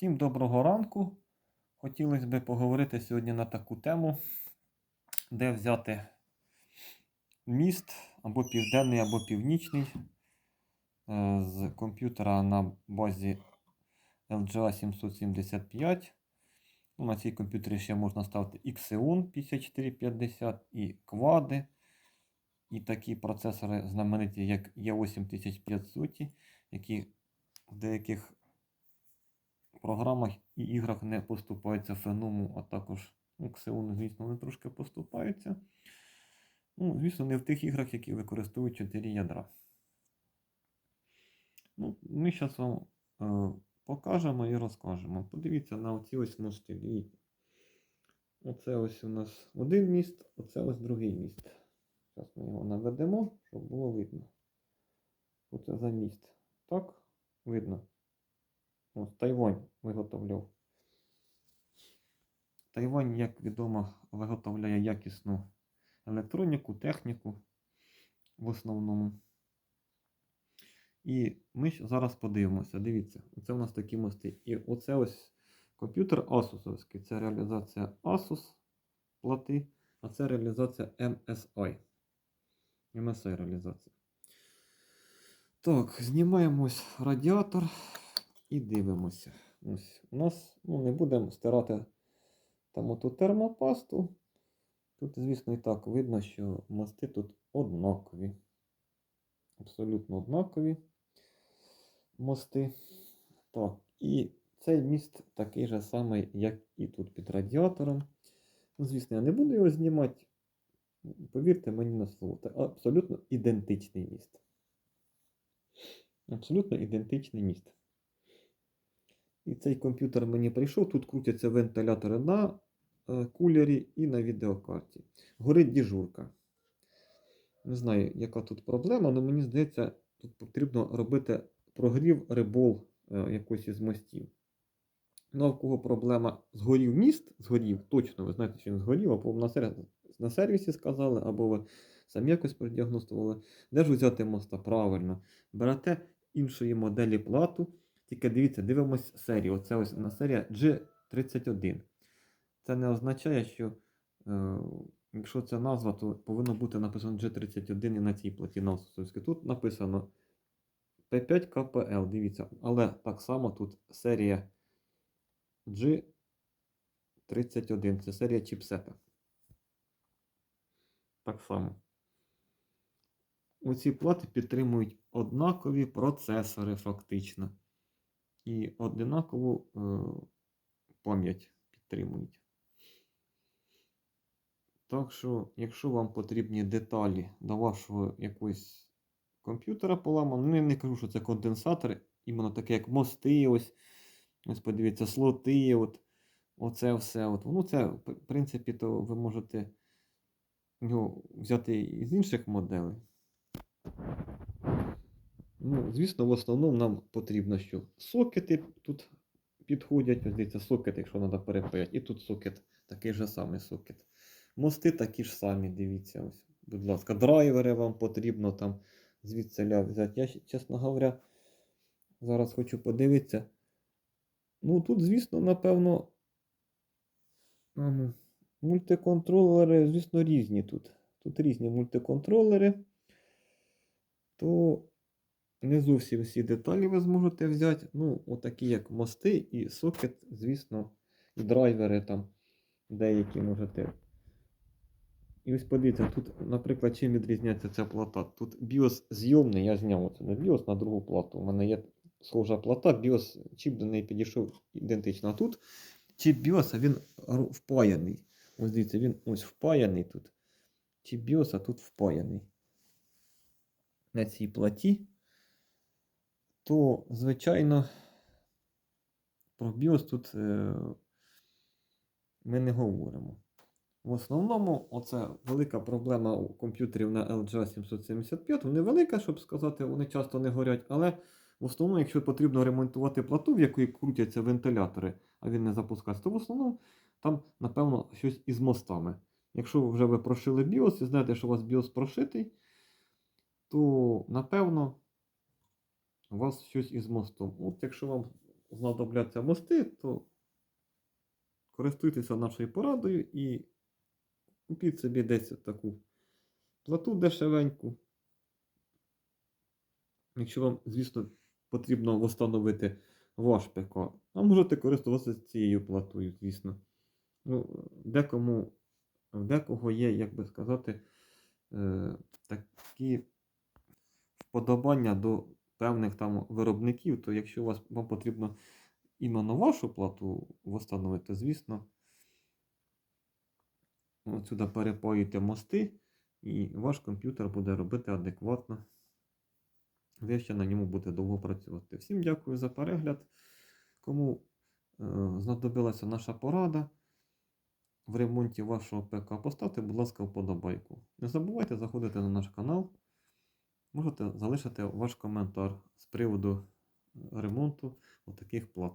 Всім доброго ранку. Хотілося б поговорити сьогодні на таку тему, де взяти міст або південний, або північний е, з комп'ютера на базі LGA 775. Ну, на цій комп'ютері ще можна ставити Xeon 5450 і квади. І такі процесори знамениті, як E8500, які в деяких програмах і іграх не поступаються феному, а також ну, Xeon, звісно, вони трошки поступаються. Ну, звісно, не в тих іграх, які використовують 4 ядра. Ну, Ми зараз вам е, покажемо і розкажемо. Подивіться на оці ось мости. Дивіться. Оце ось у нас один міст, оце ось другий міст. Зараз ми його наведемо, щоб було видно. Що це за міст? Так, видно. Ось Тайвань виготовляв. Тайвань, як відомо, виготовляє якісну електроніку, техніку в основному. І ми ж зараз подивимося. Дивіться, оце у нас такі мости. І оце ось комп'ютер Asusовський. Це реалізація Asus плати, а це реалізація MSI. MSI реалізація. Так, знімаємо ось радіатор і дивимося. Ось у нас ну, не будемо стирати там оту термопасту. Тут, звісно, і так видно, що мости тут однакові. Абсолютно однакові мости. Так, і цей міст такий же самий, як і тут під радіатором. Ну, звісно, я не буду його знімати. Повірте мені на слово, це абсолютно ідентичний міст. Абсолютно ідентичний міст. І цей комп'ютер мені прийшов. Тут крутяться вентилятори на е, кулері і на відеокарті. Горить діжурка. Не знаю, яка тут проблема, але мені здається, тут потрібно робити прогрів рибол е, якось із мостів. Ну, а в кого проблема згорів міст, згорів, точно, ви знаєте, що він згорів, або на, на сервісі сказали, або ви самі якось продіагностували. Де ж взяти моста? Правильно. Берете іншої моделі плату. Тільки дивіться, дивимось серію. Оце ось на серія G31. Це не означає, що е, якщо це назва, то повинно бути написано G31 і на цій платі на Asusовській. Тут написано P5 KPL, дивіться, але так само тут серія G31. Це серія чіпсета. Так само. Оці плати підтримують однакові процесори, фактично. І однакову е, пам'ять підтримують. Так що, якщо вам потрібні деталі до вашого якогось комп'ютера поламаного, ну я не кажу, що це конденсатори, іменно таке, як мости, ось, ось подивіться, слоти, от, оце все. От. Ну, це, в принципі, то ви можете його взяти із інших моделей. Ну, звісно, в основному нам потрібно, що сокети тут підходять. Ось дивіться, сокет, якщо треба перепаяти. І тут сокет, такий же самий сокет. Мости такі ж самі, дивіться, ось, будь ласка, драйвери вам потрібно там звідси взяти. Я, чесно говоря, зараз хочу подивитися. Ну, тут, звісно, напевно, ага, мультиконтролери, звісно, різні тут. Тут різні мультиконтролери. То не зовсім всі деталі ви зможете взяти. Ну, отакі як мости і сокет, звісно, і драйвери там деякі можете. І ось подивіться, тут, наприклад, чим відрізняється ця плата. Тут BIOS зйомний, я зняв оце на BIOS на другу плату. У мене є схожа плата, BIOS чіп до неї підійшов ідентично. А тут чіп BIOS, він впаяний. Ось дивіться, він ось впаяний тут. Чіп BIOS, а тут впаяний. На цій платі то, звичайно, про BIOS тут е, ми не говоримо. В основному, оце велика проблема у комп'ютерів на LG 775. Вони велика, щоб сказати, вони часто не горять, але в основному, якщо потрібно ремонтувати плату, в якої крутяться вентилятори, а він не запускається, то в основному там, напевно, щось із мостами. Якщо вже ви прошили BIOS і знаєте, що у вас BIOS прошитий, то напевно у вас щось із мостом. От якщо вам знадобляться мости, то користуйтеся нашою порадою і купіть собі десь таку плату дешевеньку. Якщо вам, звісно, потрібно встановити ваш ПК, а можете користуватися цією платою, звісно. Ну, декому, в декого є, як би сказати, е, такі вподобання до певних там виробників, то якщо вас, вам потрібно іменно вашу плату встановити, звісно, отсюди перепоїте мости, і ваш комп'ютер буде робити адекватно. Ви ще на ньому будете довго працювати. Всім дякую за перегляд. Кому е, знадобилася наша порада в ремонті вашого ПК, поставте, будь ласка, вподобайку. Не забувайте заходити на наш канал. Можете залишити ваш коментар з приводу ремонту таких плат.